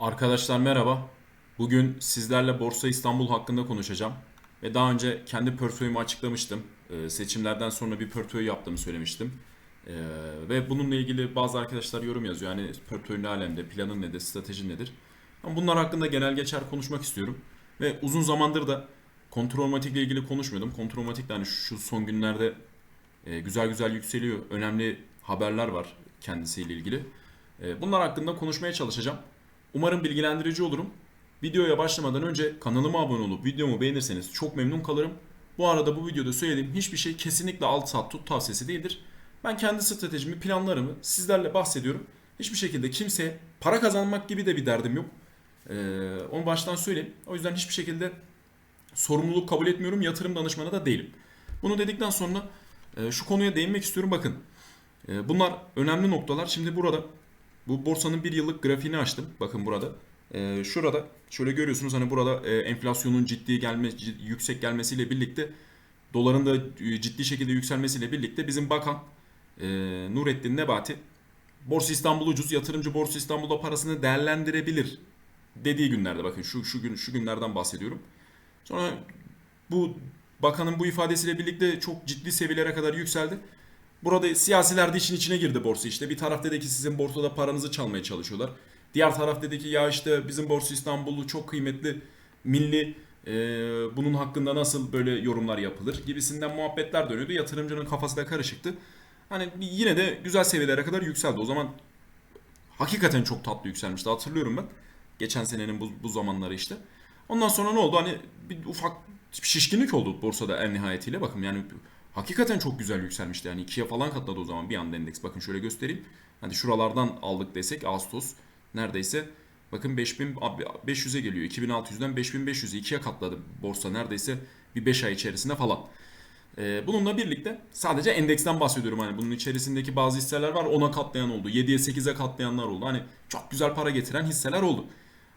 Arkadaşlar merhaba. Bugün sizlerle Borsa İstanbul hakkında konuşacağım. Ve daha önce kendi portföyümü açıklamıştım. Ee, seçimlerden sonra bir portföy yaptığımı söylemiştim. Ee, ve bununla ilgili bazı arkadaşlar yorum yazıyor. Yani portföy ne alemde, planın nedir, stratejin nedir? Ama bunlar hakkında genel geçer konuşmak istiyorum. Ve uzun zamandır da kontrolmatik ile ilgili konuşmuyordum. Kontrolmatik de hani şu son günlerde e, güzel güzel yükseliyor. Önemli haberler var kendisiyle ilgili. E, bunlar hakkında konuşmaya çalışacağım. Umarım bilgilendirici olurum. Videoya başlamadan önce kanalıma abone olup videomu beğenirseniz çok memnun kalırım. Bu arada bu videoda söylediğim hiçbir şey kesinlikle alt saat tut tavsiyesi değildir. Ben kendi stratejimi, planlarımı sizlerle bahsediyorum. Hiçbir şekilde kimseye para kazanmak gibi de bir derdim yok. Ee, onu baştan söyleyeyim. O yüzden hiçbir şekilde sorumluluk kabul etmiyorum. Yatırım danışmanı da değilim. Bunu dedikten sonra e, şu konuya değinmek istiyorum. Bakın e, bunlar önemli noktalar. Şimdi burada bu borsanın bir yıllık grafiğini açtım. Bakın burada. Ee, şurada şöyle görüyorsunuz hani burada e, enflasyonun ciddi gelme yüksek gelmesiyle birlikte doların da e, ciddi şekilde yükselmesiyle birlikte bizim bakan e, Nurettin Nebati Borsa İstanbul ucuz yatırımcı Borsa İstanbul'da parasını değerlendirebilir dediği günlerde bakın şu şu gün şu günlerden bahsediyorum. Sonra bu bakanın bu ifadesiyle birlikte çok ciddi seviyelere kadar yükseldi. Burada siyasiler de işin içine girdi borsa işte. Bir taraf dedi ki sizin borsada paranızı çalmaya çalışıyorlar. Diğer taraf dedi ki ya işte bizim borsa İstanbul'u çok kıymetli milli e, bunun hakkında nasıl böyle yorumlar yapılır gibisinden muhabbetler dönüyordu. Yatırımcının kafası da karışıktı. Hani yine de güzel seviyelere kadar yükseldi. O zaman hakikaten çok tatlı yükselmişti hatırlıyorum ben. Geçen senenin bu, bu zamanları işte. Ondan sonra ne oldu? Hani bir ufak şişkinlik oldu borsada en nihayetiyle. Bakın yani hakikaten çok güzel yükselmişti. Yani ikiye falan katladı o zaman bir anda endeks. Bakın şöyle göstereyim. Hani şuralardan aldık desek Ağustos neredeyse bakın 5500'e geliyor. 2600'den 5500'e ikiye katladı borsa neredeyse bir 5 ay içerisinde falan. Ee, bununla birlikte sadece endeksten bahsediyorum hani bunun içerisindeki bazı hisseler var ona katlayan oldu. 7'ye 8'e katlayanlar oldu. Hani çok güzel para getiren hisseler oldu.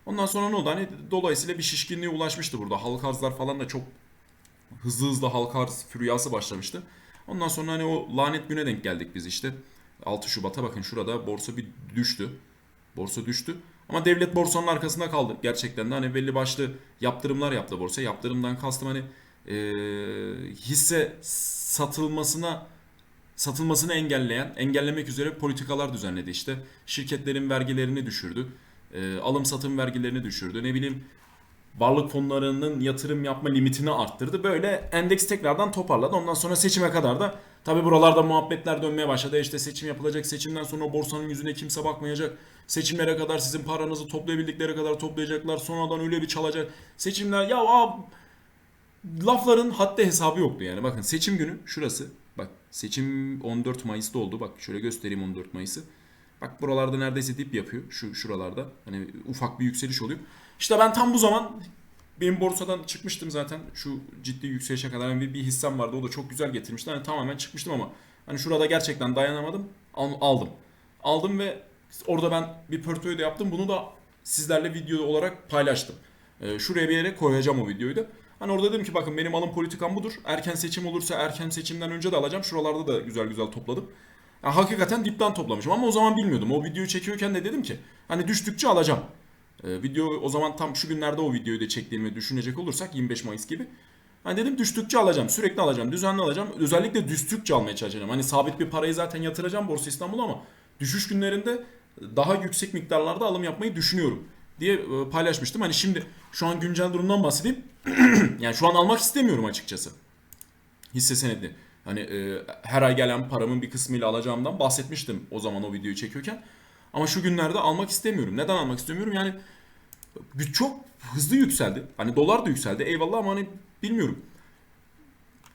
Ondan sonra ne oldu? Hani dolayısıyla bir şişkinliğe ulaşmıştı burada. Halka arzlar falan da çok hızlı hızlı halka arz füryası başlamıştı. Ondan sonra hani o lanet güne denk geldik biz işte. 6 Şubat'a bakın şurada borsa bir düştü. Borsa düştü. Ama devlet borsanın arkasında kaldı. Gerçekten de hani belli başlı yaptırımlar yaptı borsa. Yaptırımdan kastım hani e, hisse satılmasına satılmasını engelleyen, engellemek üzere politikalar düzenledi işte. Şirketlerin vergilerini düşürdü. E, alım satım vergilerini düşürdü. Ne bileyim varlık fonlarının yatırım yapma limitini arttırdı. Böyle endeks tekrardan toparladı. Ondan sonra seçime kadar da tabi buralarda muhabbetler dönmeye başladı. İşte seçim yapılacak. Seçimden sonra borsanın yüzüne kimse bakmayacak. Seçimlere kadar sizin paranızı toplayabildikleri kadar toplayacaklar. Sonradan öyle bir çalacak. Seçimler ya ab, lafların haddi hesabı yoktu yani. Bakın seçim günü şurası. Bak seçim 14 Mayıs'ta oldu. Bak şöyle göstereyim 14 Mayıs'ı. Bak buralarda neredeyse dip yapıyor. Şu şuralarda. Hani ufak bir yükseliş oluyor. İşte ben tam bu zaman benim borsadan çıkmıştım zaten. Şu ciddi yükselişe kadar yani bir, hissem vardı. O da çok güzel getirmişti. Hani tamamen çıkmıştım ama hani şurada gerçekten dayanamadım. Al- aldım. Aldım ve orada ben bir portföy de yaptım. Bunu da sizlerle video olarak paylaştım. Ee, şuraya bir yere koyacağım o videoyu da. Hani orada dedim ki bakın benim alım politikam budur. Erken seçim olursa erken seçimden önce de alacağım. Şuralarda da güzel güzel topladım. Yani hakikaten dipten toplamışım ama o zaman bilmiyordum. O videoyu çekiyorken de dedim ki hani düştükçe alacağım. Ee, video o zaman tam şu günlerde o videoyu da çektiğimi düşünecek olursak 25 Mayıs gibi. Hani dedim düştükçe alacağım, sürekli alacağım, düzenli alacağım. Özellikle düştükçe almaya çalışacağım. Hani sabit bir parayı zaten yatıracağım Borsa İstanbul'a ama düşüş günlerinde daha yüksek miktarlarda alım yapmayı düşünüyorum diye e, paylaşmıştım. Hani şimdi şu an güncel durumdan bahsedeyim. yani şu an almak istemiyorum açıkçası. Hisse senedi. Hani e, her ay gelen paramın bir kısmıyla alacağımdan bahsetmiştim o zaman o videoyu çekiyorken. Ama şu günlerde almak istemiyorum. Neden almak istemiyorum? Yani çok hızlı yükseldi. Hani dolar da yükseldi. Eyvallah ama hani bilmiyorum.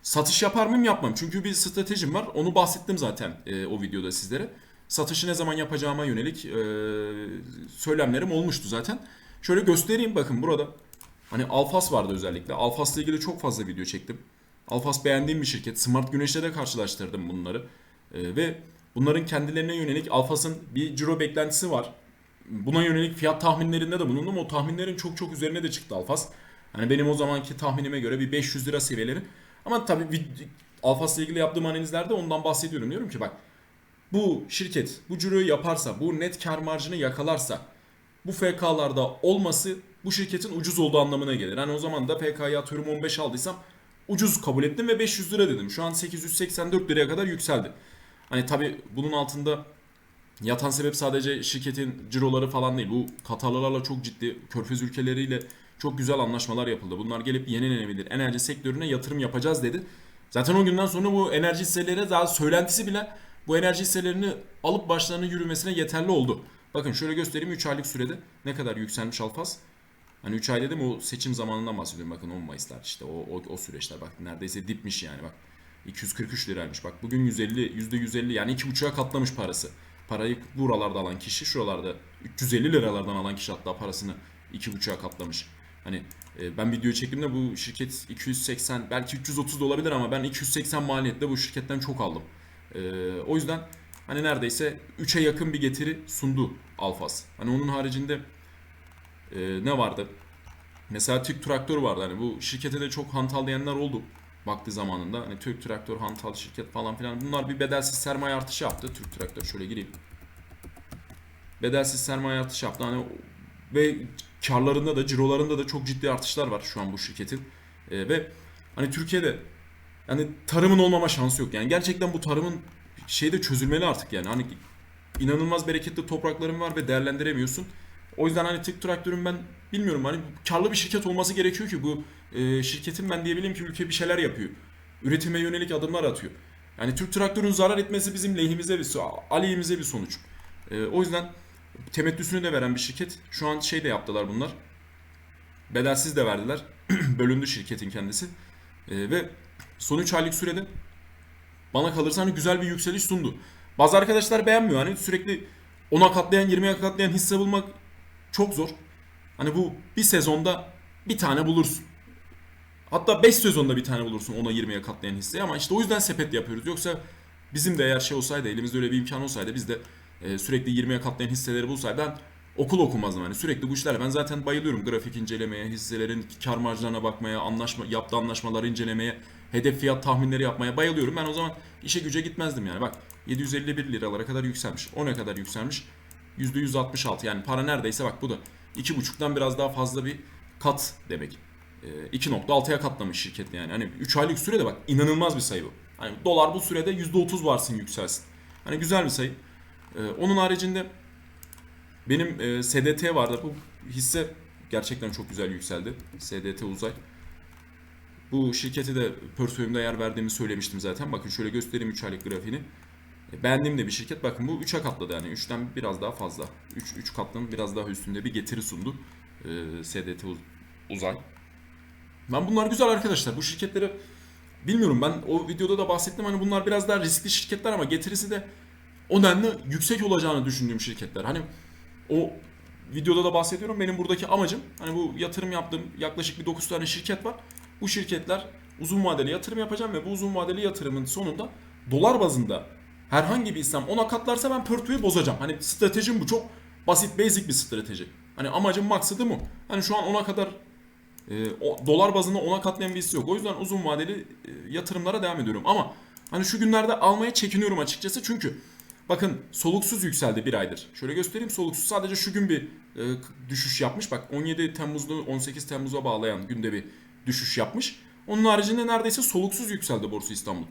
Satış yapar mıyım yapmam. Çünkü bir stratejim var. Onu bahsettim zaten e, o videoda sizlere. Satışı ne zaman yapacağıma yönelik e, söylemlerim olmuştu zaten. Şöyle göstereyim bakın burada. Hani Alfas vardı özellikle. Alfas'la ilgili çok fazla video çektim. Alfas beğendiğim bir şirket. Smart Güneş'le de karşılaştırdım bunları. E, ve bunların kendilerine yönelik Alfas'ın bir ciro beklentisi var. Buna yönelik fiyat tahminlerinde de bulundum. O tahminlerin çok çok üzerine de çıktı Alfas. Hani benim o zamanki tahminime göre bir 500 lira seviyeleri. Ama tabii Alfas'la ilgili yaptığım analizlerde ondan bahsediyorum. Diyorum ki bak bu şirket bu ciroyu yaparsa, bu net kar marjını yakalarsa bu FK'larda olması bu şirketin ucuz olduğu anlamına gelir. Hani o zaman da FK'yı atıyorum 15 aldıysam ucuz kabul ettim ve 500 lira dedim. Şu an 884 liraya kadar yükseldi. Hani tabi bunun altında yatan sebep sadece şirketin ciroları falan değil. Bu Katarlılarla çok ciddi körfez ülkeleriyle çok güzel anlaşmalar yapıldı. Bunlar gelip yenilenebilir enerji sektörüne yatırım yapacağız dedi. Zaten o günden sonra bu enerji hisseleri daha söylentisi bile bu enerji hisselerini alıp başlarına yürümesine yeterli oldu. Bakın şöyle göstereyim 3 aylık sürede ne kadar yükselmiş Alfaz. Hani 3 ay dedim o seçim zamanından bahsediyorum. Bakın 10 Mayıslar işte o, o, o süreçler bak neredeyse dipmiş yani bak. 243 liraymış bak bugün 150 %150 yani 2,5'a katlamış parası. Parayı buralarda alan kişi şuralarda 350 liralardan alan kişi hatta parasını 2,5'a katlamış. Hani e, ben video çektiğimde bu şirket 280 belki 330 da olabilir ama ben 280 maliyetle bu şirketten çok aldım. E, o yüzden hani neredeyse 3'e yakın bir getiri sundu Alfas. Hani onun haricinde e, ne vardı? Mesela Türk Traktör vardı. Hani bu şirkete de çok hantal diyenler oldu vakti zamanında. Hani Türk Traktör, hantal şirket falan filan. Bunlar bir bedelsiz sermaye artışı yaptı. Türk Traktör şöyle gireyim. Bedelsiz sermaye artışı yaptı. Hani ve karlarında da cirolarında da çok ciddi artışlar var şu an bu şirketin. E, ve hani Türkiye'de yani tarımın olmama şansı yok. Yani gerçekten bu tarımın şeyde çözülmeli artık yani. Hani inanılmaz bereketli toprakların var ve değerlendiremiyorsun. O yüzden hani Türk Traktör'ün ben bilmiyorum hani karlı bir şirket olması gerekiyor ki bu e, şirketin ben diyebilirim ki ülke bir şeyler yapıyor. Üretime yönelik adımlar atıyor. Yani Türk Traktör'ün zarar etmesi bizim lehimize bir aleyhimize bir sonuç. E, o yüzden temettüsünü de veren bir şirket. Şu an şey de yaptılar bunlar. Bedelsiz de verdiler. Bölündü şirketin kendisi. E, ve son 3 aylık sürede bana kalırsa hani güzel bir yükseliş sundu. Bazı arkadaşlar beğenmiyor. Hani sürekli 10'a katlayan 20'ye katlayan hisse bulmak çok zor. Hani bu bir sezonda bir tane bulursun. Hatta 5 sezonda bir tane bulursun 10'a 20'ye katlayan hisseyi ama işte o yüzden sepet yapıyoruz. Yoksa bizim de eğer şey olsaydı elimizde öyle bir imkan olsaydı biz de e, sürekli 20'ye katlayan hisseleri bulsaydı ben okul okumazdım hani sürekli bu işlerle ben zaten bayılıyorum grafik incelemeye, hisselerin kar marjlarına bakmaya, anlaşma yaptığı anlaşmaları incelemeye, hedef fiyat tahminleri yapmaya bayılıyorum. Ben o zaman işe güce gitmezdim yani. Bak 751 liralara kadar yükselmiş. O kadar yükselmiş? %166 yani para neredeyse bak bu da 2.5'tan biraz daha fazla bir kat demek. E, 2.6'ya katlamış şirket yani. Hani 3 aylık sürede bak inanılmaz bir sayı bu. Hani dolar bu sürede %30 varsın yükselsin. Hani güzel bir sayı. E, onun haricinde benim e, SDT vardı. Bu hisse gerçekten çok güzel yükseldi. SDT Uzay. Bu şirketi de portföyümde yer verdiğimi söylemiştim zaten. Bakın şöyle göstereyim 3 aylık grafiğini. E, beğendiğim de bir şirket. Bakın bu 3'e katladı yani. 3'ten biraz daha fazla. 3 3 katlının biraz daha üstünde bir getiri sundu. Ee, SDT Uzay. Ben bunlar güzel arkadaşlar. Bu şirketleri bilmiyorum ben o videoda da bahsettim hani bunlar biraz daha riskli şirketler ama getirisi de o denli yüksek olacağını düşündüğüm şirketler. Hani o videoda da bahsediyorum. Benim buradaki amacım hani bu yatırım yaptığım yaklaşık bir 9 tane şirket var. Bu şirketler uzun vadeli yatırım yapacağım ve bu uzun vadeli yatırımın sonunda dolar bazında herhangi bir İslam ona katlarsa ben portföyü bozacağım. Hani stratejim bu çok basit basic bir strateji. Hani amacım maksadım o. Hani şu an ona kadar e, o, dolar bazında ona katlayan bir hisse yok. O yüzden uzun vadeli e, yatırımlara devam ediyorum. Ama hani şu günlerde almaya çekiniyorum açıkçası. Çünkü bakın soluksuz yükseldi bir aydır. Şöyle göstereyim soluksuz sadece şu gün bir e, düşüş yapmış. Bak 17 Temmuz'da 18 Temmuz'a bağlayan günde bir düşüş yapmış. Onun haricinde neredeyse soluksuz yükseldi Borsa İstanbul.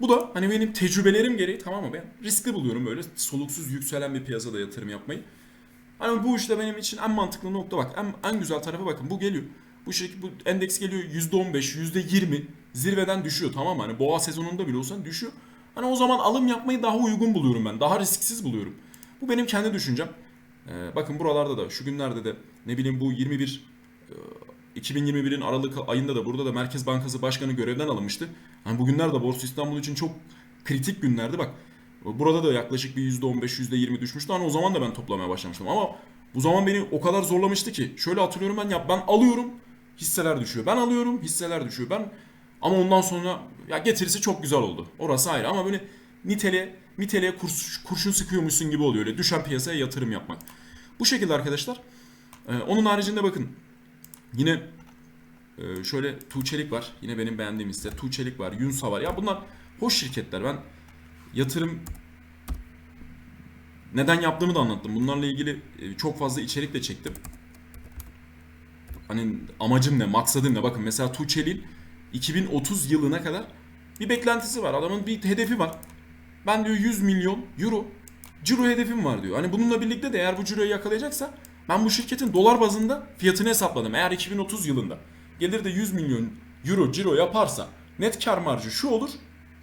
Bu da hani benim tecrübelerim gereği tamam mı ben riskli buluyorum böyle soluksuz yükselen bir piyasada yatırım yapmayı. Hani bu işte benim için en mantıklı nokta bak en, en güzel tarafı bakın bu geliyor. Bu şekilde bu endeks geliyor %15, %20 zirveden düşüyor tamam mı? Hani boğa sezonunda bile olsan düşüyor. Hani o zaman alım yapmayı daha uygun buluyorum ben. Daha risksiz buluyorum. Bu benim kendi düşüncem. Ee, bakın buralarda da şu günlerde de ne bileyim bu 21 2021'in Aralık ayında da burada da Merkez Bankası Başkanı görevden alınmıştı. Hani bugünler de Borsa İstanbul için çok kritik günlerdi bak. Burada da yaklaşık bir %15, %20 düşmüştü. Hani o zaman da ben toplamaya başlamıştım. Ama bu zaman beni o kadar zorlamıştı ki. Şöyle hatırlıyorum ben ya ben alıyorum hisseler düşüyor. Ben alıyorum hisseler düşüyor. Ben ama ondan sonra ya getirisi çok güzel oldu. Orası ayrı ama böyle nitele niteliğe kurs, kurşun sıkıyormuşsun gibi oluyor. Öyle düşen piyasaya yatırım yapmak. Bu şekilde arkadaşlar. Ee, onun haricinde bakın Yine e, şöyle Tuğçelik var. Yine benim beğendiğim hisse. Tuğçelik var. Yunsa var. Ya bunlar hoş şirketler. Ben yatırım neden yaptığımı da anlattım. Bunlarla ilgili e, çok fazla içerik de çektim. Hani amacım ne, maksadım ne? Bakın mesela Tuğçe'nin 2030 yılına kadar bir beklentisi var. Adamın bir hedefi var. Ben diyor 100 milyon euro ciro hedefim var diyor. Hani bununla birlikte de eğer bu ciroyu yakalayacaksa ben bu şirketin dolar bazında fiyatını hesapladım. Eğer 2030 yılında gelir de 100 milyon euro ciro yaparsa net kar marjı şu olur.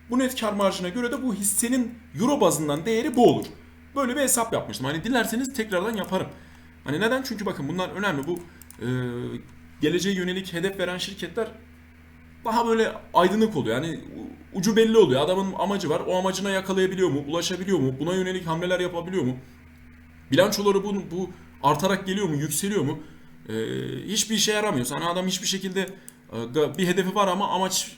Bu net kar marjına göre de bu hissenin euro bazından değeri bu olur. Böyle bir hesap yapmıştım. Hani dilerseniz tekrardan yaparım. Hani neden? Çünkü bakın bunlar önemli. Bu geleceğe yönelik hedef veren şirketler daha böyle aydınlık oluyor. Yani ucu belli oluyor. Adamın amacı var. O amacına yakalayabiliyor mu? Ulaşabiliyor mu? Buna yönelik hamleler yapabiliyor mu? Bilançoları bu, bu artarak geliyor mu? Yükseliyor mu? Ee, hiçbir işe yaramıyor. Hani adam hiçbir şekilde e, bir hedefi var ama amaç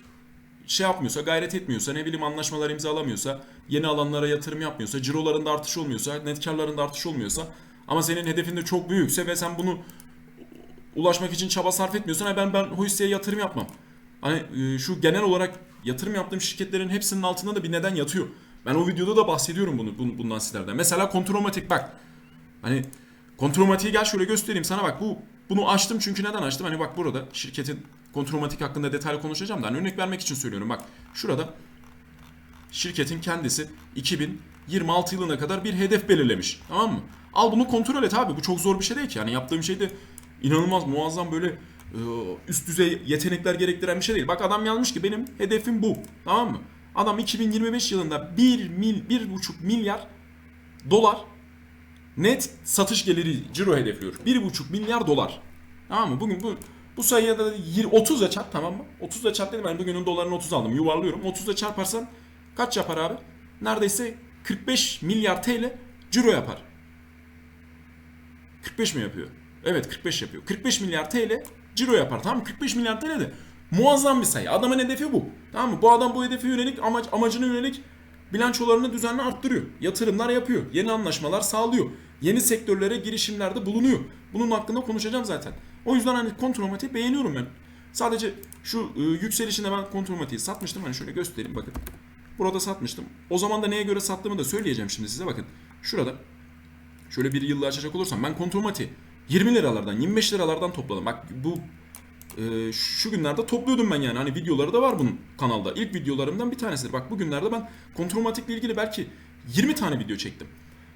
şey yapmıyorsa, gayret etmiyorsa, ne bileyim anlaşmalar imzalamıyorsa, yeni alanlara yatırım yapmıyorsa, cirolarında artış olmuyorsa, net karlarında artış olmuyorsa ama senin hedefin de çok büyükse ve sen bunu ulaşmak için çaba sarf etmiyorsan "Ha ben ben o hisseye yatırım yapmam. Hani e, şu genel olarak yatırım yaptığım şirketlerin hepsinin altında da bir neden yatıyor. Ben o videoda da bahsediyorum bunu bun- bundan sizlerden. Mesela Kontromatik bak. Hani Kontromatik'i gel şöyle göstereyim sana bak bu bunu açtım çünkü neden açtım? Hani bak burada şirketin Kontromatik hakkında detaylı konuşacağım da hani örnek vermek için söylüyorum. Bak şurada şirketin kendisi 2026 yılına kadar bir hedef belirlemiş. Tamam mı? Al bunu kontrol et abi. Bu çok zor bir şey değil ki. Yani yaptığım şey de inanılmaz muazzam böyle e, üst düzey yetenekler gerektiren bir şey değil. Bak adam yazmış ki benim hedefim bu. Tamam mı? Adam 2025 yılında 1 mil 1,5 milyar dolar net satış geliri ciro hedefliyor. 1,5 milyar dolar. Tamam mı? Bugün bu bu sayıya da 30 ile çarp tamam mı? 30 ile çarp dedim ben bugünün dolarını 30 aldım. Yuvarlıyorum. 30 ile çarparsan kaç yapar abi? Neredeyse 45 milyar TL ciro yapar. 45 mi yapıyor? Evet 45 yapıyor. 45 milyar TL ciro yapar tamam mı? 45 milyar TL de muazzam bir sayı. Adamın hedefi bu. Tamam mı? Bu adam bu hedefe yönelik amac, amacına yönelik bilançolarını düzenli arttırıyor. Yatırımlar yapıyor. Yeni anlaşmalar sağlıyor. Yeni sektörlere girişimlerde bulunuyor. Bunun hakkında konuşacağım zaten. O yüzden hani kontromatiği beğeniyorum ben. Sadece şu e, yükselişinde ben kontromatiği satmıştım. Hani şöyle göstereyim bakın. Burada satmıştım. O zaman da neye göre sattığımı da söyleyeceğim şimdi size bakın. Şurada şöyle bir yılla açacak olursam ben kontromati 20 liralardan 25 liralardan topladım. Bak bu e, şu günlerde topluyordum ben yani. Hani videoları da var bunun kanalda. İlk videolarımdan bir tanesidir. Bak bugünlerde ben kontromatikle ilgili belki 20 tane video çektim.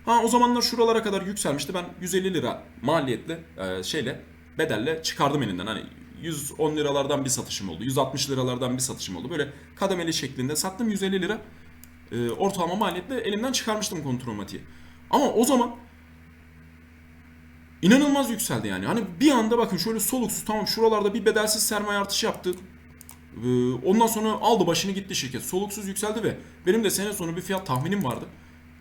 Ha o zamanlar şuralara kadar yükselmişti. Ben 150 lira maliyetle e, şeyle bedelle çıkardım elinden. Hani 110 liralardan bir satışım oldu. 160 liralardan bir satışım oldu. Böyle kademeli şeklinde sattım 150 lira. E, ortalama maliyetle elimden çıkarmıştım kontromatiği. Ama o zaman inanılmaz yükseldi yani. Hani bir anda bakın şöyle soluksuz tamam şuralarda bir bedelsiz sermaye artışı yaptı. Ee, Ondan sonra aldı başını gitti şirket. Soluksuz yükseldi ve benim de sene sonu bir fiyat tahminim vardı.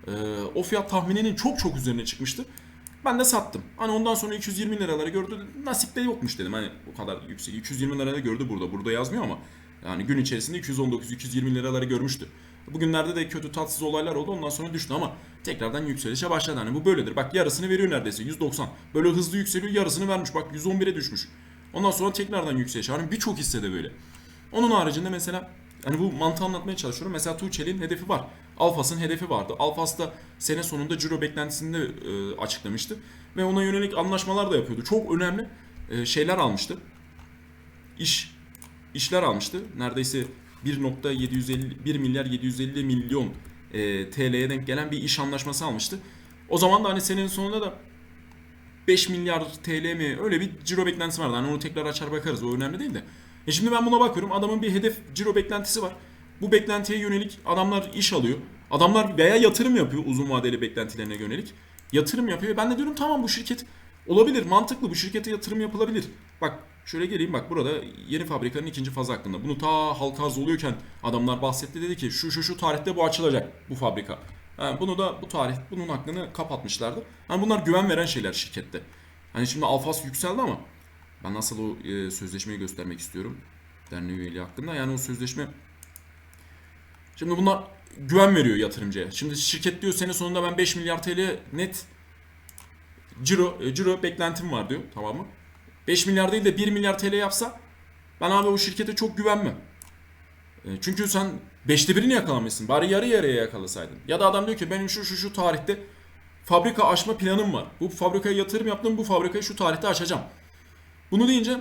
Ee, O fiyat tahmininin çok çok üzerine çıkmıştı. Ben de sattım. Hani ondan sonra 220 liraları gördü. Nasipte yokmuş dedim. Hani o kadar yüksek. 220 liraya gördü burada. Burada yazmıyor ama. Yani gün içerisinde 219-220 liraları görmüştü. Bugünlerde de kötü tatsız olaylar oldu. Ondan sonra düştü ama tekrardan yükselişe başladı. Hani bu böyledir. Bak yarısını veriyor neredeyse. 190. Böyle hızlı yükseliyor. Yarısını vermiş. Bak 111'e düşmüş. Ondan sonra tekrardan yükseliş. Hani birçok hissede böyle. Onun haricinde mesela hani bu mantığı anlatmaya çalışıyorum. Mesela Tuğçe'nin hedefi var. Alfas'ın hedefi vardı. Alfas da sene sonunda ciro beklentisini de e, açıklamıştı. Ve ona yönelik anlaşmalar da yapıyordu. Çok önemli e, şeyler almıştı. İş işler almıştı. Neredeyse 1.750 1 milyar 750 milyon e, TL'ye denk gelen bir iş anlaşması almıştı. O zaman da hani senenin sonunda da 5 milyar TL mi öyle bir ciro beklentisi vardı. Hani onu tekrar açar bakarız o önemli değil de. E şimdi ben buna bakıyorum adamın bir hedef ciro beklentisi var. Bu beklentiye yönelik adamlar iş alıyor. Adamlar veya yatırım yapıyor uzun vadeli beklentilerine yönelik. Yatırım yapıyor. Ben de diyorum tamam bu şirket olabilir mantıklı bu şirkete yatırım yapılabilir. Bak şöyle geleyim bak burada yeni fabrikanın ikinci fazı hakkında. Bunu ta halka oluyorken adamlar bahsetti dedi ki şu şu şu tarihte bu açılacak bu fabrika. Ha, bunu da bu tarih bunun hakkını kapatmışlardı. Hani bunlar güven veren şeyler şirkette. Hani şimdi Alfas yükseldi ama ben nasıl o e, sözleşmeyi göstermek istiyorum. Derneği üyeliği hakkında. Yani o sözleşme Şimdi bunlar güven veriyor yatırımcıya. Şimdi şirket diyor sene sonunda ben 5 milyar TL net ciro, e, ciro beklentim var diyor. Tamam mı? 5 milyar değil de 1 milyar TL yapsa ben abi o şirkete çok güvenmem. E, Çünkü sen 5'te birini yakalamışsın. Bari yarı yarıya yakalasaydın. Ya da adam diyor ki benim şu şu şu tarihte fabrika açma planım var. Bu fabrikaya yatırım yaptım. Bu fabrikayı şu tarihte açacağım. Bunu deyince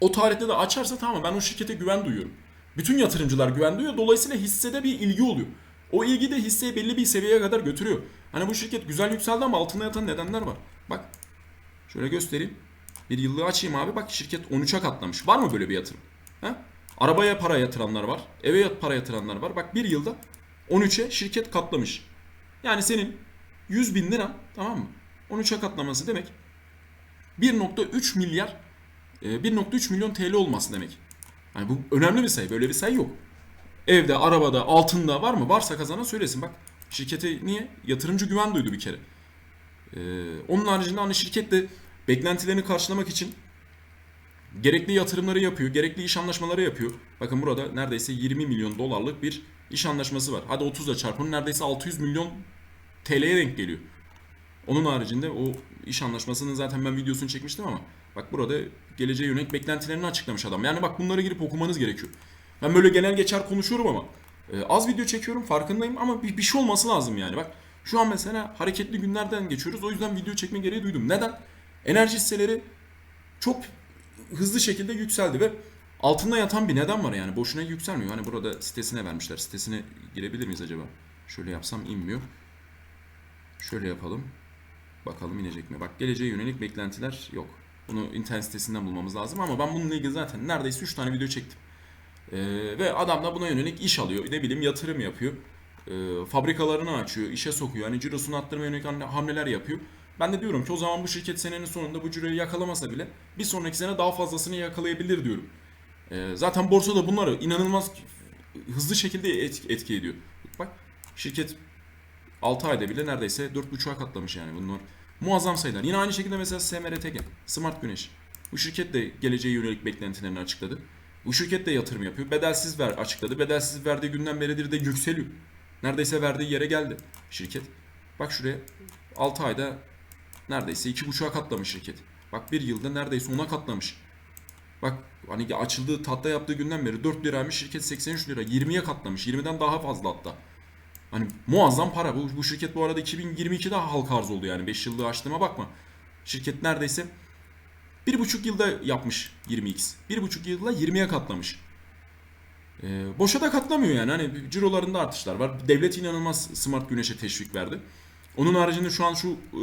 o tarihte de açarsa tamam ben o şirkete güven duyuyorum. Bütün yatırımcılar güven duyuyor. Dolayısıyla hissede bir ilgi oluyor. O ilgi de hisseyi belli bir seviyeye kadar götürüyor. Hani bu şirket güzel yükseldi ama altında yatan nedenler var. Bak şöyle göstereyim. Bir yıllığı açayım abi. Bak şirket 13'e katlamış. Var mı böyle bir yatırım? Ha? Arabaya para yatıranlar var. Eve para yatıranlar var. Bak bir yılda 13'e şirket katlamış. Yani senin 100 bin lira tamam mı? 13'e katlaması demek 1.3 milyar e, 1.3 milyon TL olması demek. Yani bu önemli bir sayı. Böyle bir sayı yok. Evde, arabada, altında var mı? Varsa kazanan söylesin. Bak şirkete niye? Yatırımcı güven duydu bir kere. Ee, onun haricinde hani şirket de beklentilerini karşılamak için gerekli yatırımları yapıyor, gerekli iş anlaşmaları yapıyor. Bakın burada neredeyse 20 milyon dolarlık bir iş anlaşması var. Hadi 30'la çarpın neredeyse 600 milyon TL'ye denk geliyor. Onun haricinde o iş anlaşmasının zaten ben videosunu çekmiştim ama bak burada geleceğe yönelik beklentilerini açıklamış adam. Yani bak bunları girip okumanız gerekiyor. Ben böyle genel geçer konuşuyorum ama e, az video çekiyorum farkındayım ama bir, bir şey olması lazım yani. Bak şu an mesela hareketli günlerden geçiyoruz. O yüzden video çekme gereği duydum. Neden? Enerji hisseleri çok hızlı şekilde yükseldi ve altında yatan bir neden var yani. Boşuna yükselmiyor. Hani burada sitesine vermişler. Sitesine girebilir miyiz acaba? Şöyle yapsam inmiyor. Şöyle yapalım. Bakalım inecek mi? Bak geleceğe yönelik beklentiler yok. Bunu internet sitesinden bulmamız lazım ama ben bununla ilgili zaten neredeyse 3 tane video çektim. Ee, ve adam da buna yönelik iş alıyor. Ne bileyim yatırım yapıyor. Ee, fabrikalarını açıyor, işe sokuyor. Hani cirosunu arttırmaya yönelik hamle- hamleler yapıyor. Ben de diyorum ki o zaman bu şirket senenin sonunda bu ciroyu yakalamasa bile bir sonraki sene daha fazlasını yakalayabilir diyorum. Ee, zaten borsada bunları inanılmaz hızlı şekilde etki, etki ediyor. Bak şirket 6 ayda bile neredeyse 4.5'a katlamış yani bunlar. Muazzam sayılar. Yine aynı şekilde mesela SMRTG, Smart Güneş. Bu şirket de geleceğe yönelik beklentilerini açıkladı. Bu şirket de yatırım yapıyor. Bedelsiz ver açıkladı. Bedelsiz verdiği günden beridir de yükseliyor. Neredeyse verdiği yere geldi şirket. Bak şuraya 6 ayda neredeyse 2.5'a katlamış şirket. Bak bir yılda neredeyse 10'a katlamış. Bak hani açıldığı tatlı yaptığı günden beri 4 liraymış şirket 83 lira 20'ye katlamış. 20'den daha fazla hatta. Hani muazzam para. Bu, bu şirket bu arada 2022'de halka arz oldu yani. 5 yıllığı açtığıma bakma. Şirket neredeyse 1,5 yılda yapmış 20x. 1,5 yılda 20'ye katlamış. Ee, boşa da katlamıyor yani. Hani cirolarında artışlar var. Devlet inanılmaz smart güneşe teşvik verdi. Onun haricinde şu an şu e,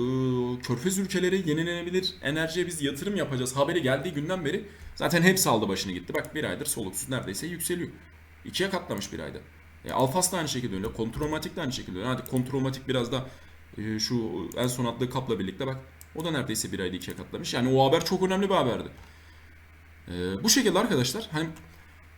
körfez ülkeleri yenilenebilir enerjiye biz yatırım yapacağız haberi geldiği günden beri zaten hepsi aldı başını gitti. Bak bir aydır soluksuz neredeyse yükseliyor. İkiye katlamış bir ayda. E, Alfas da aynı şekilde öyle. Kontrolmatik de aynı şekilde öyle. Hadi kontrolmatik biraz da e, şu en son attığı kapla birlikte bak. O da neredeyse bir ayda ikiye katlamış. Yani o haber çok önemli bir haberdi. E, bu şekilde arkadaşlar hani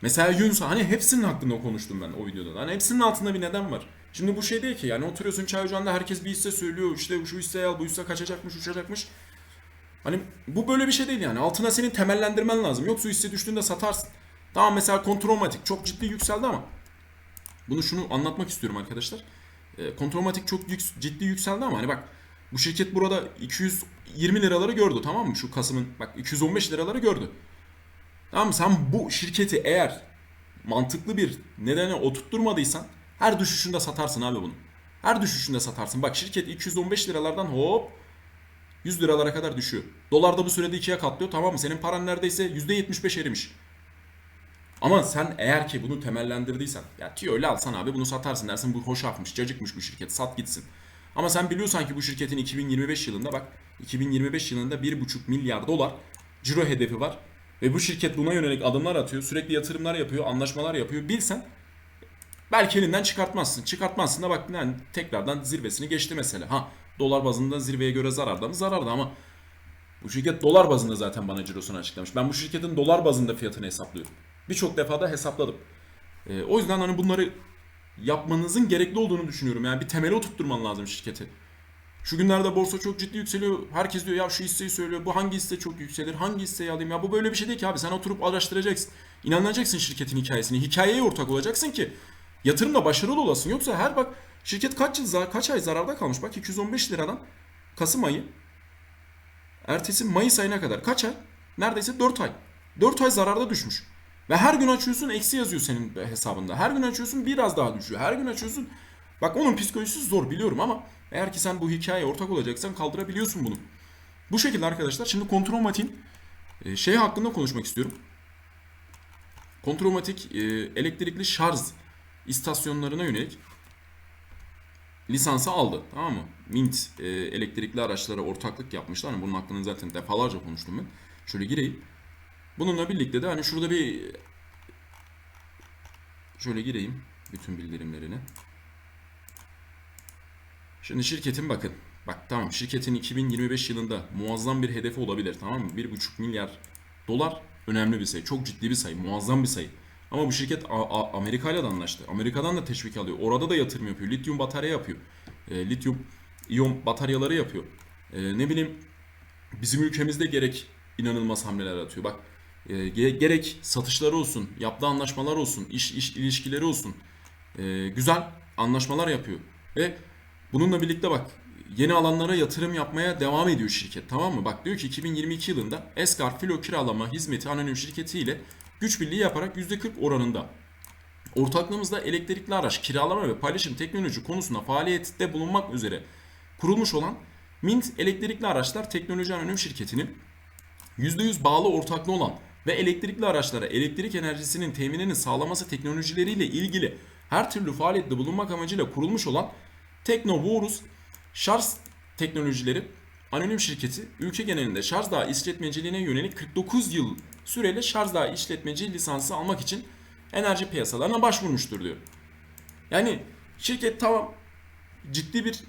mesela Yunus hani hepsinin hakkında konuştum ben o videoda. Hani hepsinin altında bir neden var. Şimdi bu şey değil ki yani oturuyorsun çay ocağında herkes bir hisse söylüyor. işte şu hisseyi al bu hisse kaçacakmış uçacakmış. Hani bu böyle bir şey değil yani. Altına senin temellendirmen lazım. Yoksa hisse düştüğünde satarsın. Tamam mesela kontrolmatik çok ciddi yükseldi ama bunu şunu anlatmak istiyorum arkadaşlar. E, kontrolmatik çok ciddi yükseldi ama hani bak bu şirket burada 220 liraları gördü tamam mı? Şu Kasım'ın bak 215 liraları gördü. Tamam mı? Sen bu şirketi eğer mantıklı bir nedene oturtturmadıysan her düşüşünde satarsın abi bunu. Her düşüşünde satarsın. Bak şirket 215 liralardan hop 100 liralara kadar düşüyor. Dolar da bu sürede ikiye katlıyor tamam mı? Senin paran neredeyse %75 erimiş. Ama sen eğer ki bunu temellendirdiysen ya ki öyle alsan abi bunu satarsın dersin bu hoşafmış cacıkmış bu şirket sat gitsin. Ama sen biliyorsan ki bu şirketin 2025 yılında bak 2025 yılında 1,5 milyar dolar ciro hedefi var. Ve bu şirket buna yönelik adımlar atıyor sürekli yatırımlar yapıyor anlaşmalar yapıyor bilsen belki elinden çıkartmazsın. Çıkartmazsın da bak yani tekrardan zirvesini geçti mesela. Ha dolar bazında zirveye göre zararda mı? Zararda ama bu şirket dolar bazında zaten bana cirosunu açıklamış. Ben bu şirketin dolar bazında fiyatını hesaplıyorum. Birçok defa da hesapladım. Ee, o yüzden hani bunları yapmanızın gerekli olduğunu düşünüyorum. Yani bir temeli oturtturman lazım şirketi. Şu günlerde borsa çok ciddi yükseliyor. Herkes diyor ya şu hisseyi söylüyor. Bu hangi hisse çok yükselir? Hangi hisseyi alayım? Ya bu böyle bir şey değil ki abi. Sen oturup araştıracaksın. İnanacaksın şirketin hikayesini. Hikayeye ortak olacaksın ki yatırımda başarılı olasın. Yoksa her bak şirket kaç yıl kaç ay zararda kalmış? Bak 215 liradan Kasım ayı ertesi Mayıs ayına kadar kaç ay? Neredeyse 4 ay. 4 ay zararda düşmüş. Ve her gün açıyorsun eksi yazıyor senin hesabında. Her gün açıyorsun biraz daha düşüyor. Her gün açıyorsun Bak onun psikolojisi zor biliyorum ama eğer ki sen bu hikayeye ortak olacaksan kaldırabiliyorsun bunu. Bu şekilde arkadaşlar şimdi kontrolmatiğin e, şey hakkında konuşmak istiyorum. Kontrolmatik e, elektrikli şarj istasyonlarına yönelik lisansı aldı. Tamam mı? Mint e, elektrikli araçlara ortaklık yapmışlar. Hani bunun hakkında zaten defalarca konuştum ben. Şöyle gireyim. Bununla birlikte de hani şurada bir şöyle gireyim bütün bildirimlerine. Şimdi şirketin bakın. Bak tamam şirketin 2025 yılında muazzam bir hedefi olabilir tamam mı? 1,5 milyar dolar önemli bir sayı. Çok ciddi bir sayı. Muazzam bir sayı. Ama bu şirket Amerika ile anlaştı. Amerika'dan da teşvik alıyor. Orada da yatırım yapıyor. Lityum batarya yapıyor. E, lityum iyon bataryaları yapıyor. E, ne bileyim bizim ülkemizde gerek inanılmaz hamleler atıyor. Bak e, ge- gerek satışları olsun, yaptığı anlaşmalar olsun, iş iş ilişkileri olsun. E, güzel anlaşmalar yapıyor. Ve bununla birlikte bak yeni alanlara yatırım yapmaya devam ediyor şirket tamam mı? Bak diyor ki 2022 yılında Eskar Filo Kiralama Hizmeti Anonim Şirketi ile güç birliği yaparak %40 oranında. Ortaklığımızda elektrikli araç kiralama ve paylaşım teknoloji konusunda faaliyette bulunmak üzere kurulmuş olan Mint Elektrikli Araçlar Teknoloji Anonim Şirketi'nin %100 bağlı ortaklığı olan ve elektrikli araçlara elektrik enerjisinin teminini sağlaması teknolojileriyle ilgili her türlü faaliyette bulunmak amacıyla kurulmuş olan Teknovorus Şarj Teknolojileri Anonim Şirketi ülke genelinde şarj dağı işletmeciliğine yönelik 49 yıl süreli şarj dağı işletmeci lisansı almak için enerji piyasalarına başvurmuştur diyor. Yani şirket tamam ciddi bir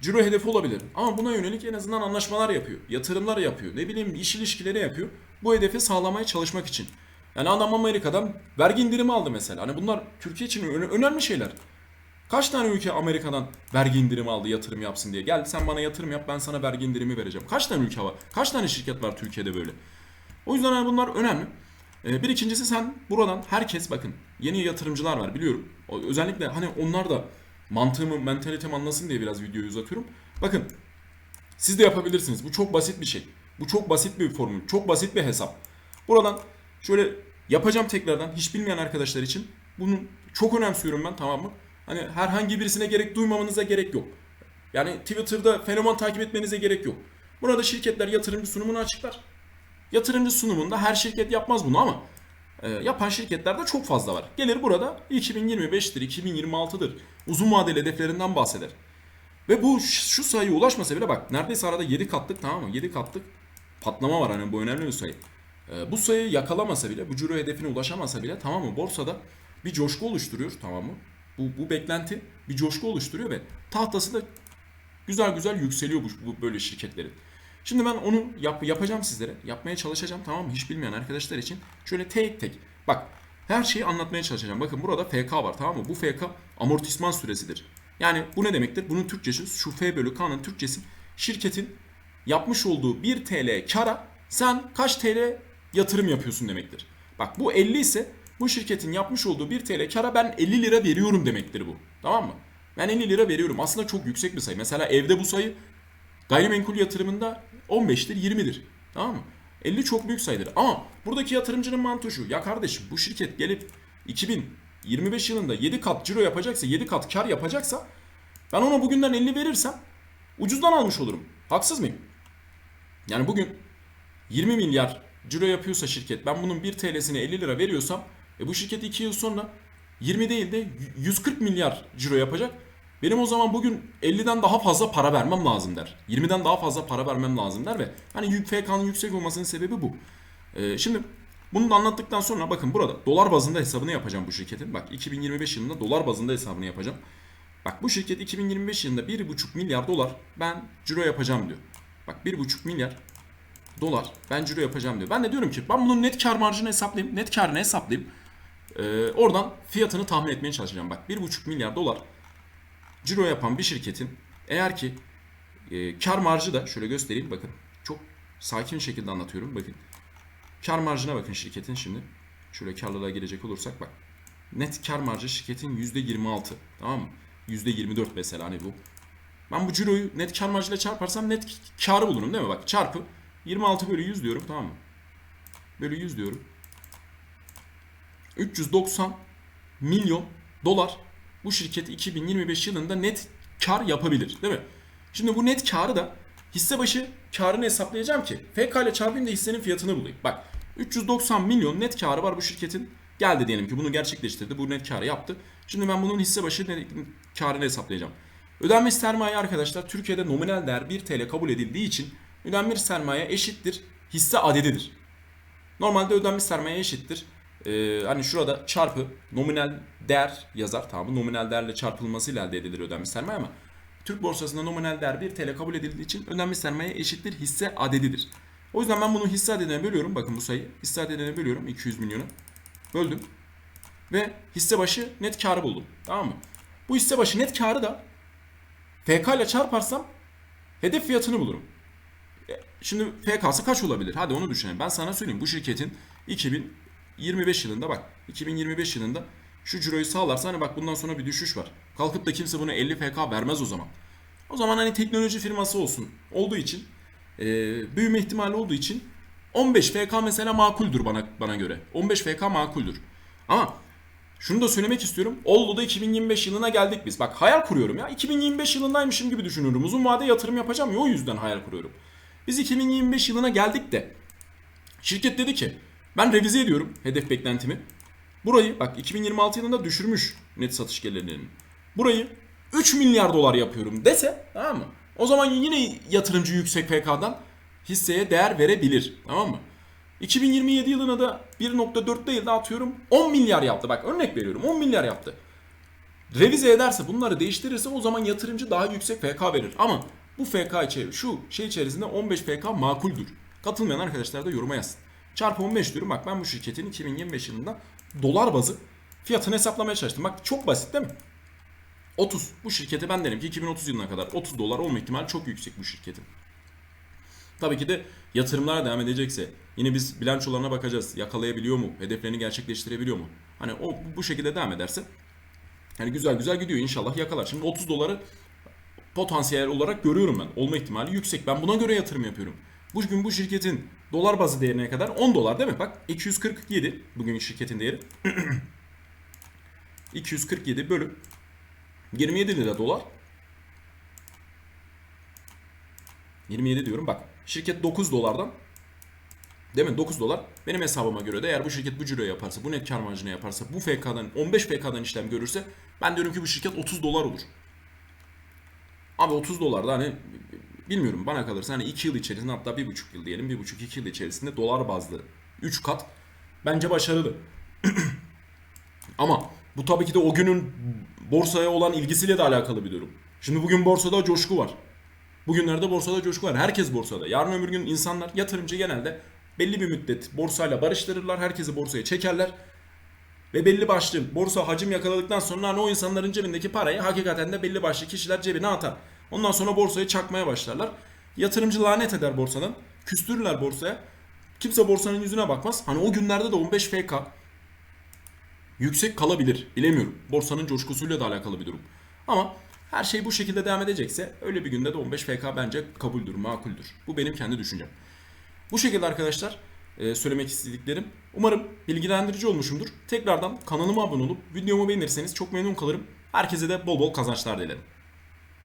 ciro hedefi olabilir. Ama buna yönelik en azından anlaşmalar yapıyor. Yatırımlar yapıyor. Ne bileyim iş ilişkileri yapıyor. Bu hedefi sağlamaya çalışmak için. Yani adam Amerika'dan vergi indirimi aldı mesela. Hani bunlar Türkiye için önemli şeyler. Kaç tane ülke Amerika'dan vergi indirimi aldı yatırım yapsın diye. Gel sen bana yatırım yap ben sana vergi indirimi vereceğim. Kaç tane ülke var? Kaç tane şirket var Türkiye'de böyle? O yüzden hani bunlar önemli. Ee, bir ikincisi sen buradan herkes bakın yeni yatırımcılar var biliyorum. Özellikle hani onlar da mantığımı, mentalitemi anlasın diye biraz videoyu uzatıyorum. Bakın siz de yapabilirsiniz. Bu çok basit bir şey. Bu çok basit bir formül. Çok basit bir hesap. Buradan şöyle yapacağım tekrardan hiç bilmeyen arkadaşlar için. Bunu çok önemsiyorum ben tamam mı? Hani herhangi birisine gerek duymamanıza gerek yok. Yani Twitter'da fenomen takip etmenize gerek yok. Burada şirketler yatırımcı sunumunu açıklar. Yatırımcı sunumunda her şirket yapmaz bunu ama e, yapan şirketler de çok fazla var. Gelir burada 2025'tir, 2026'dır. Uzun vadeli hedeflerinden bahseder. Ve bu şu sayıya ulaşmasa bile bak neredeyse arada 7 katlık tamam mı? 7 katlık patlama var hani bu önemli bir sayı. E, bu sayıyı yakalamasa bile, bu ciro hedefine ulaşamasa bile tamam mı? Borsada bir coşku oluşturuyor tamam mı? Bu, bu beklenti bir coşku oluşturuyor ve tahtası da güzel güzel yükseliyor bu, bu böyle şirketlerin. Şimdi ben onu yap, yapacağım sizlere. Yapmaya çalışacağım tamam mı? Hiç bilmeyen arkadaşlar için şöyle tek tek. Bak her şeyi anlatmaya çalışacağım. Bakın burada FK var tamam mı? Bu FK amortisman süresidir. Yani bu ne demektir? Bunun Türkçesi şu F bölü K'nın Türkçesi şirketin yapmış olduğu 1 TL kara sen kaç TL yatırım yapıyorsun demektir. Bak bu 50 ise bu şirketin yapmış olduğu 1 TL kara ben 50 lira veriyorum demektir bu. Tamam mı? Ben 50 lira veriyorum. Aslında çok yüksek bir sayı. Mesela evde bu sayı Gayrimenkul yatırımında 15'tir 20'dir. Tamam mı? 50 çok büyük sayıdır. Ama buradaki yatırımcının mantığı şu. Ya kardeşim bu şirket gelip 2025 yılında 7 kat ciro yapacaksa 7 kat kar yapacaksa ben ona bugünden 50 verirsem ucuzdan almış olurum. Haksız mıyım? Yani bugün 20 milyar ciro yapıyorsa şirket ben bunun 1 TL'sine 50 lira veriyorsam e bu şirket 2 yıl sonra 20 değil de 140 milyar ciro yapacak. Benim o zaman bugün 50'den daha fazla para vermem lazım der. 20'den daha fazla para vermem lazım der ve hani FK'nın yüksek olmasının sebebi bu. Ee, şimdi bunu da anlattıktan sonra bakın burada dolar bazında hesabını yapacağım bu şirketin. Bak 2025 yılında dolar bazında hesabını yapacağım. Bak bu şirket 2025 yılında 1,5 milyar dolar ben ciro yapacağım diyor. Bak 1,5 milyar dolar ben ciro yapacağım diyor. Ben de diyorum ki ben bunun net kar marjını hesaplayayım. Net karını hesaplayayım. Ee, oradan fiyatını tahmin etmeye çalışacağım. Bak 1,5 milyar dolar ciro yapan bir şirketin eğer ki e, kar marjı da şöyle göstereyim bakın çok sakin şekilde anlatıyorum bakın. Kar marjına bakın şirketin şimdi. Şöyle karlılığa gelecek olursak bak net kar marjı şirketin %26 tamam mı? %24 mesela hani bu. Ben bu ciroyu net kar marjıyla çarparsam net karı bulurum değil mi? Bak çarpı 26 bölü 100 diyorum tamam mı? Bölü 100 diyorum. 390 milyon dolar bu şirket 2025 yılında net kar yapabilir değil mi? Şimdi bu net karı da hisse başı karını hesaplayacağım ki FK ile çarpayım da hissenin fiyatını bulayım. Bak 390 milyon net karı var bu şirketin. Geldi diyelim ki bunu gerçekleştirdi. Bu net karı yaptı. Şimdi ben bunun hisse başı ne- karını hesaplayacağım. Ödenmiş sermaye arkadaşlar Türkiye'de nominal değer 1 TL kabul edildiği için ödenmiş sermaye eşittir hisse adedidir. Normalde ödenmiş sermaye eşittir. Ee, hani şurada çarpı nominal değer yazar. Tamam mı? Nominal değerle çarpılmasıyla elde edilir ödenmiş sermaye ama Türk borsasında nominal değer 1 TL kabul edildiği için ödenmiş sermaye eşittir hisse adedidir. O yüzden ben bunu hisse adedine bölüyorum. Bakın bu sayı hisse adedine bölüyorum 200 milyonu. Böldüm. Ve hisse başı net karı buldum. Tamam mı? Bu hisse başı net karı da FK ile çarparsam hedef fiyatını bulurum. E, Şimdi FK'sı kaç olabilir? Hadi onu düşünelim. Ben sana söyleyeyim. Bu şirketin 2025 yılında bak 2025 yılında şu ciroyu sağlarsa hani bak bundan sonra bir düşüş var. Kalkıp da kimse buna 50 FK vermez o zaman. O zaman hani teknoloji firması olsun olduğu için e, büyüme ihtimali olduğu için 15 FK mesela makuldür bana bana göre. 15 FK makuldür. Ama şunu da söylemek istiyorum. Oldu da 2025 yılına geldik biz. Bak hayal kuruyorum ya. 2025 yılındaymışım gibi düşünüyorum. Uzun vade yatırım yapacağım ya o yüzden hayal kuruyorum. Biz 2025 yılına geldik de şirket dedi ki ben revize ediyorum hedef beklentimi. Burayı bak 2026 yılında düşürmüş net satış gelirlerini. Burayı 3 milyar dolar yapıyorum dese tamam mı? O zaman yine yatırımcı yüksek FK'dan hisseye değer verebilir. Tamam mı? 2027 yılına da 1.4 değil de atıyorum 10 milyar yaptı. Bak örnek veriyorum 10 milyar yaptı. Revize ederse bunları değiştirirse o zaman yatırımcı daha yüksek FK verir. Ama bu FK içeri şu şey içerisinde 15 FK makuldür. Katılmayan arkadaşlar da yoruma yazsın. Çarpı 15 diyorum bak ben bu şirketin 2025 yılında dolar bazı fiyatını hesaplamaya çalıştım. Bak çok basit değil mi? 30. Bu şirkete ben derim ki 2030 yılına kadar 30 dolar olma ihtimali çok yüksek bu şirketin. Tabii ki de yatırımlar devam edecekse yine biz bilançolarına bakacağız. Yakalayabiliyor mu? Hedeflerini gerçekleştirebiliyor mu? Hani o bu şekilde devam ederse yani güzel güzel gidiyor inşallah yakalar. Şimdi 30 doları potansiyel olarak görüyorum ben. Olma ihtimali yüksek. Ben buna göre yatırım yapıyorum. Bugün bu şirketin dolar bazı değerine kadar 10 dolar değil mi? Bak 247 bugün şirketin değeri. 247 bölü 27 lira dolar. 27 diyorum bak. Şirket 9 dolardan Değil mi? 9 dolar. Benim hesabıma göre de eğer bu şirket bu ciroyu yaparsa, bu net kar marjını yaparsa, bu FK'dan 15 FK'dan işlem görürse ben diyorum ki bu şirket 30 dolar olur. Abi 30 dolar da hani bilmiyorum bana kalırsa hani 2 yıl içerisinde hatta 1,5 yıl diyelim 1,5-2 yıl içerisinde dolar bazlı 3 kat bence başarılı. Ama bu tabii ki de o günün borsaya olan ilgisiyle de alakalı bir durum. Şimdi bugün borsada coşku var. Bugünlerde borsada coşku var. Herkes borsada. Yarın öbür gün insanlar yatırımcı genelde belli bir müddet borsayla barıştırırlar. Herkesi borsaya çekerler. Ve belli başlı borsa hacim yakaladıktan sonra hani o insanların cebindeki parayı hakikaten de belli başlı kişiler cebine atar. Ondan sonra borsayı çakmaya başlarlar. Yatırımcı lanet eder borsadan. Küstürürler borsaya. Kimse borsanın yüzüne bakmaz. Hani o günlerde de 15 FK yüksek kalabilir. Bilemiyorum. Borsanın coşkusuyla da alakalı bir durum. Ama her şey bu şekilde devam edecekse öyle bir günde de 15 FK bence kabuldür, makuldür. Bu benim kendi düşüncem. Bu şekilde arkadaşlar e, söylemek istediklerim. Umarım bilgilendirici olmuşumdur. Tekrardan kanalıma abone olup videomu beğenirseniz çok memnun kalırım. Herkese de bol bol kazançlar dilerim.